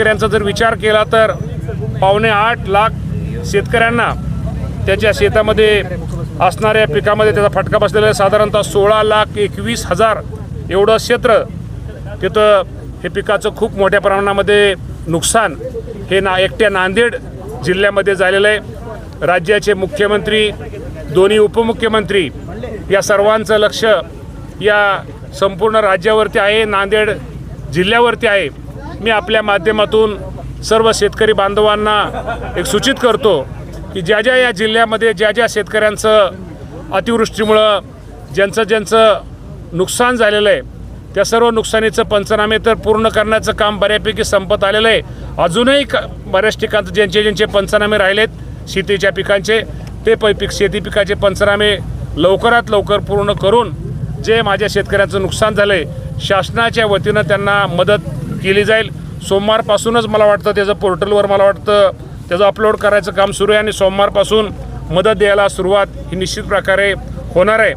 शेतकऱ्यांचा जर विचार केला तर पावणे आठ लाख शेतकऱ्यांना त्याच्या शेतामध्ये असणाऱ्या पिकामध्ये त्याचा फटका बसलेला आहे. साधारणतः सोळा लाख एकवीस हजार एवढं क्षेत्र तिथं हे पिकाचं खूप मोठ्या प्रमाणामध्ये नुकसान हे ना एकट्या नांदेड जिल्ह्यामध्ये झालेलं आहे. राज्याचे मुख्यमंत्री दोन्ही उपमुख्यमंत्री या सर्वांचं लक्ष या संपूर्ण राज्यावरती आहे नांदेड जिल्ह्यावरती आहे. मी आपल्या माध्यमातून सर्व शेतकरी बांधवांना एक सूचित करतो की ज्या ज्या या जिल्ह्यामध्ये ज्या ज्या शेतकऱ्यांचं अतिवृष्टीमुळं ज्यांचं ज्यांचं नुकसान झालेलं आहे त्या सर्व नुकसानीचं पंचनामे तर पूर्ण करण्याचं काम बऱ्यापैकी संपत आलेलं आहे. अजूनही क बऱ्याच ठिकाणचं ज्यांचे ज्यांचे पंचनामे राहिलेत शेतीच्या पिकांचे ते प पिक शेती पिकाचे पंचनामे लवकरात लवकर पूर्ण करून जे माझ्या शेतकऱ्यांचं नुकसान झालं आहे शासनाच्या वतीनं त्यांना मदत केली जाईल. सोमवारपासूनच मला वाटतं त्याचं पोर्टलवर मला वाटतं त्याचं अपलोड करायचं काम सुरू आहे आणि सोमवारपासून मदत द्यायला सुरुवात ही निश्चित प्रकारे होणार आहे.